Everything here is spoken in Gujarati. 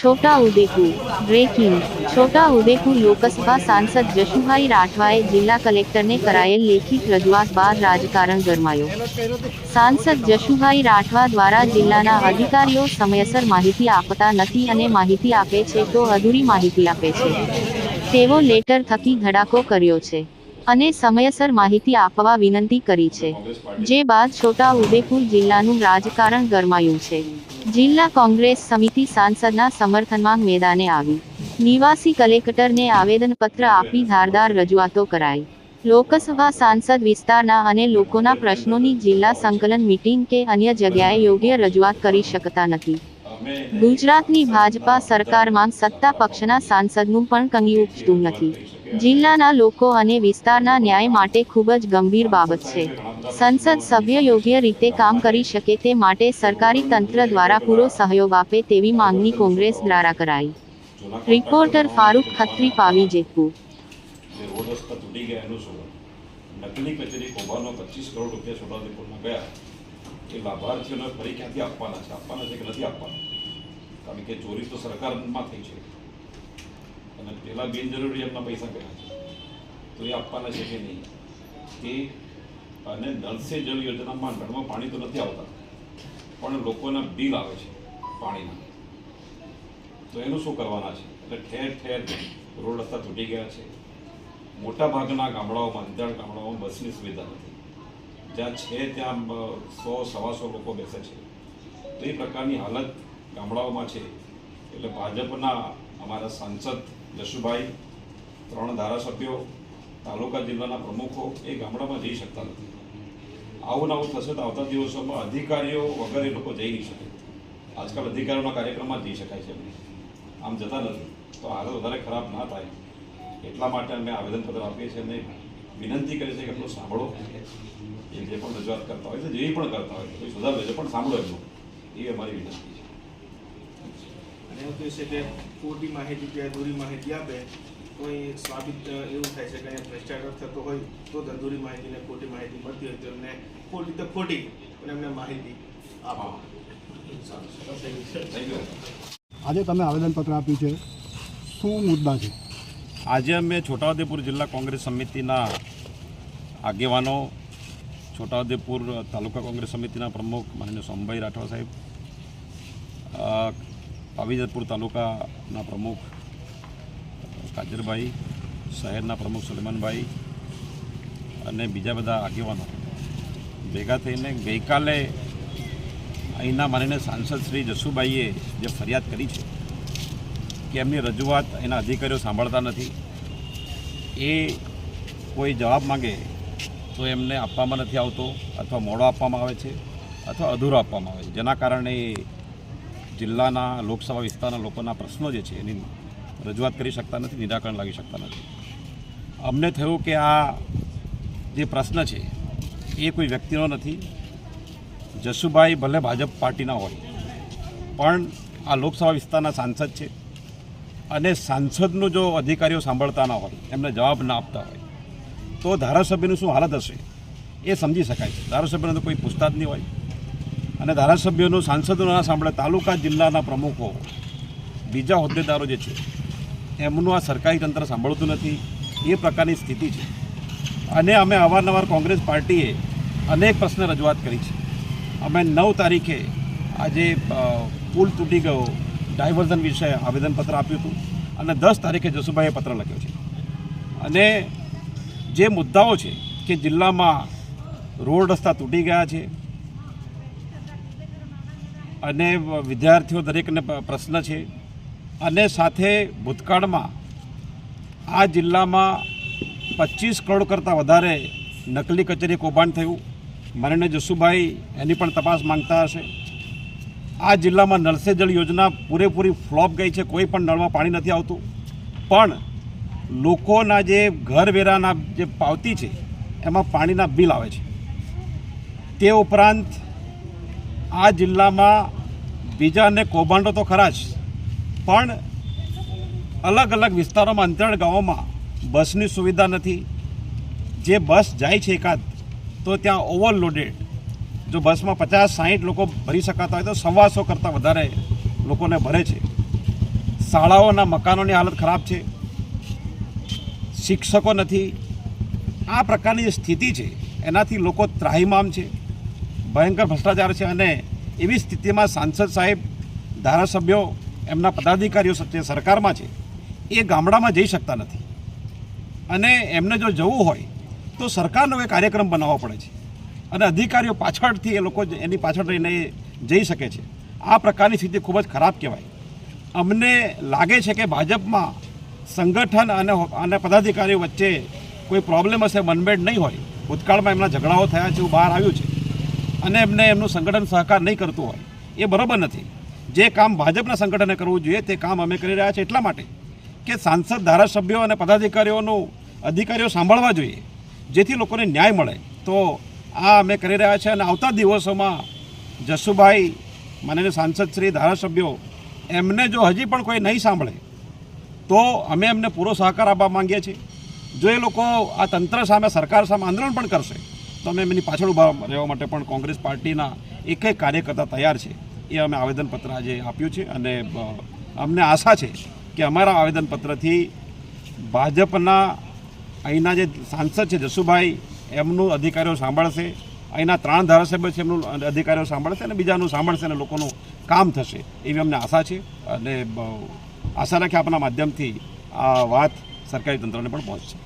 છોટા ઉદેપુર બ્રેકિંગ છોટા ઉદેપુર લોકસભા સાંસદ જશુભાઈ રાઠવાએ જિલ્લા કલેક્ટરને કરાયેલ લેખિત રજૂઆત બાદ રાજકારણ ગરમાયો સાંસદ જશુભાઈ રાઠવા દ્વારા જિલ્લાના અધિકારીઓ સમયસર માહિતી આપતા નથી અને માહિતી આપે છે તો અધૂરી માહિતી આપે છે। તેવો લેટર થકી ધડાકો કર્યો છે। અને સમયસર માહિતી આપવા વિનંતી કરી છે. જે બાદ છોટા ઉદેપુર જિલ્લાનું રાજકારણ ગરમાયું છે. જિલ્લા કોંગ્રેસ સમિતિ સાંસદના સમર્થનમાં મેદાને આવી. નિવાસી કલેક્ટરને આવેદનપત્ર આપી ધારદાર રજૂઆતો કરાઈ. લોકસભા સાંસદ વિસ્તારના અને લોકોના પ્રશ્નોની જિલ્લા સંકલન મિટિંગ કે અન્ય જગ્યાએ યોગ્ય રજૂઆત કરી શકતા નથી. ગુજરાતની ભાજપા સરકારમાં સત્તા પક્ષના સાંસદનું પણ કંઈ ઉપજતું નથી. જિલ્લાના લોકો અને વિસ્તારના ન્યાય માટે ખૂબ જ ગંભીર બાબત છે. સંસદ સભ્ય યોગ્ય રીતે કામ કરી શકે તે માટે સરકારી તંત્ર દ્વારા પૂરો સહયોગ આપે તેવી માંગણી કોંગ્રેસ દ્વારા કરાઈ. રિપોર્ટર ફારૂક ખત્રી, પાવી, જેતપુર. નકલી કચેરી કૌભાંડનો પચીસ કરોડ રૂપિયા છોટાઉદેપુરમાં ગયા. એ લાભાર્થીઓને ફરી ક્યાંથી આપવાના છે? આપવાના છે કે નથી આપવાના? કારણ કે ચોરી તો સરકારમાં થઈ છે. અને પેલા બિનજરૂરી એમના પૈસા ગયા છે. તો એ આપવાના છે કે નહીં? કે અને નળ સે યોજનામાં નળમાં પાણી તો નથી આવતા. પણ લોકોના બિલ આવે છે પાણીના. તો એનું શું કરવાના છે? એટલે ઠેર ઠેર રોડ રસ્તા તૂટી ગયા છે. મોટા ભાગના ગામડાઓમાં, અંજાણ ગામડાઓમાં બસની સુવિધા નથી. જ્યાં છે ત્યાં સો, સવાસો લોકો બેસે છે. તો એ પ્રકારની હાલત ગામડાઓમાં છે. એટલે ભાજપના અમારા સાંસદ જશુભાઈ, ત્રણ ધારાસભ્યો, તાલુકા જિલ્લાના પ્રમુખો, એ ગામડામાં જઈ શકતા નથી. આવું આવું થશે તો આવતા દિવસોમાં અધિકારીઓ વગર એ લોકો જઈ નહીં શકે. આજકાલ અધિકારીઓના કાર્યક્રમમાં જઈ શકાય છે આમ જતા નથી. તો હાલત વધારે ખરાબ ના થાય. એટલા માટે અમે આવેદનપત્ર આપીએ છીએ અને વિનંતી કરીએ છીએ કે એમનું સાંભળો. એ જે પણ રજૂઆત કરતા હોય છે, જે પણ કરતા હોય કોઈ સુધાર લેજો પણ સાંભળો એમનું. એ અમારી વિનંતી છે. અને એવું કહે છે કે ખોટી માહિતી કે અધૂરી માહિતી આપે કોઈ સાબિત એવું થાય છે કે અહીંયા ભ્રષ્ટાચાર થતો હોય તો અધૂરી માહિતી ને ખોટી માહિતી મળતી હોય તો એમને ખોટી તો ખોટી પણ એમને માહિતી આપો. આજે તમે આવેદનપત્ર આપ્યું છે. શું મુદ્દા છે? આજે અમે છોટાઉદેપુર જિલ્લા કોંગ્રેસ સમિતિના આગેવાનો છોટાઉદેપુર તાલુકા કોંગ્રેસ સમિતિના પ્રમુખ માનનીય સોમભાઈ રાઠવા સાહેબ પાવીજતપુર તાલુકાના પ્રમુખ, કાજરભાઈ, શહેરના પ્રમુખ સુલેમાનભાઈ અને બીજા બધા આગેવાનો ભેગા થઈને ગઈકાલે અહીંના માનીને સાંસદ શ્રી જસુભાઈએ જે ફરિયાદ કરી છે કે એમની રજૂઆત એના અધિકારીઓ સાંભળતા નથી, એ કોઈ જવાબ માંગે તો એમને આપવામાં નથી આવતો અથવા મોડો આપવામાં આવે છે અથવા અધૂરો આપવામાં આવે છે. જેના કારણે જિલ્લાના લોકસભા વિસ્તારના લોકોના પ્રશ્નો જે છે એની રજૂઆત કરી શકતા નથી, નિરાકરણ લાવી શકતા નથી. અમને થયું કે આ જે પ્રશ્ન છે, એ કોઈ વ્યક્તિનો નથી. જશુભાઈ ભલે ભાજપ પાર્ટીના હોય, પણ આ લોકસભા વિસ્તારના સાંસદ છે અને સાંસદનું જો અધિકારીઓ સાંભળતા ના હોય, એમને જવાબ ના આપતા હોય, તો ધારાસભ્યનું શું હાલત હશે એ સમજી શકાય છે. ધારાસભ્યને તો કોઈ પૂછતા જ નહીં હોય. અને ધારાસભ્યોનું સાંસદો ના સાંભળે તાલુકા જિલ્લાના પ્રમુખો, બીજા હોદ્દેદારો જે છે, એમનું આ સરકારી તંત્ર સાંભળતું નથી. એ પ્રકારની સ્થિતિ છે. અને અમે અવારનવાર કોંગ્રેસ પાર્ટીએ અનેક પ્રશ્ન રજૂઆત કરી છે. અમે નવ તારીખે આજે પુલ તૂટી ગયો, ડાયવર્ઝન વિશે આવેદનપત્ર આપ્યું હતું અને દસ તારીખે જસુભાઈએ પત્ર લખ્યો છે. અને જે મુદ્દાઓ છે કે જિલ્લામાં રોડ રસ્તા તૂટી ગયા છે અને વિદ્યાર્થીઓ દરેકને પ્રશ્ન છે. અને સાથે ભૂતકાળમાં આ જિલ્લામાં પચીસ કરોડ કરતાં વધારે નકલી કચેરી કૌભાંડ થયું. માનનીય જસુભાઈ એની પણ તપાસ માંગતા હશે. આ જિલ્લામાં નળ જળ યોજના પૂરેપૂરી ફ્લોપ ગઈ છે. કોઈ પણ નળમાં પાણી નથી આવતું. પણ લોકોના જે ઘરવેરાના જે પાવતી છે, એમાં પાણીના બિલ આવે છે. તે ઉપરાંત આ જિલ્લામાં બીજા અનેક કૌભાંડો તો ખરા જ. પણ અલગ અલગ વિસ્તારોમાં, અંતરાળ ગામોમાં બસની સુવિધા નથી. જે બસ જાય છે એકાદ, તો ત્યાં ઓવરલોડેડ. જો બસમાં પચાસ, સાહીઠ લોકો ભરી શકાતા હોય તો સવાસો કરતાં વધારે લોકોને ભરે છે. શાળાઓના મકાનોની હાલત ખરાબ છે. શિક્ષકો નથી. આ પ્રકારની જે સ્થિતિ છે, એનાથી લોકો ત્રાહિમામ છે. ભયંકર ભ્રષ્ટાચાર છે અને એવી સ્થિતિમાં સાંસદ સાહેબ, ધારાસભ્યો, એમના પદાધિકારીઓ જે સરકારમાં છે, એ ગામડામાં જઈ શકતા નથી. અને એમને જો જવું હોય, તો સરકારનો એ કાર્યક્રમ બનાવવો પડે છે. અને અધિકારીઓ પાછળથી એ લોકો એની પાછળ રહીને જઈ શકે છે. આ પ્રકારની સ્થિતિ ખૂબ જ ખરાબ કહેવાય. અમને લાગે છે કે ભાજપમાં સંગઠન અને અને પદાધિકારીઓ વચ્ચે કોઈ પ્રોબ્લેમ હશે મનમેડ નહીં હોય. ભૂતકાળમાં એમના ઝઘડાઓ થયા છે, એવું બહાર આવ્યું છે. અને એમને એમનું સંગઠન સહકાર નહીં કરતું હોય, એ બરાબર નથી. જે કામ ભાજપના સંગઠને કરવું જોઈએ, તે કામ અમે કરી રહ્યા છીએ એટલા માટે કે સાંસદ, ધારાસભ્યો અને પદાધિકારીઓનું અધિકારીઓ સાંભળવા જોઈએ, જેથી લોકોને ન્યાય મળે. તો આ અમે કરી રહ્યા છીએ અને આવતા દિવસોમાં જસુભાઈ, માનનીય સાંસદ શ્રી, ધારાસભ્યો, એમને જો હજી પણ કોઈ નહીં સાંભળે, તો અમે એમને પૂરો સહકાર આપવા માંગીએ છીએ. જો એ લોકો આ તંત્ર સામે, સરકાર સામે આંદોલન પણ કરશે તો અમે એમની પાછળ ઊભા રહેવા માટે પણ કોંગ્રેસ પાર્ટીના એક એક કાર્યકર્તા તૈયાર છે. એ અમે આવેદનપત્ર આજે આપ્યું છે અને અમને આશા છે કે અમારા આવેદનપત્રથી ભાજપના અહીંના જે સાંસદ છે જસુભાઈ, એમનું અધિકારીઓ સાંભળશે, અહીંના ત્રણ ધારાસભ્ય છે એમનું અધિકારીઓ સાંભળશે અને બીજાનું સાંભળશે અને લોકોનું કામ થશે એવી અમને આશા છે અને આશા રાખી આપણા માધ્યમથી આ વાત સરકારી તંત્રને પણ પહોંચશે.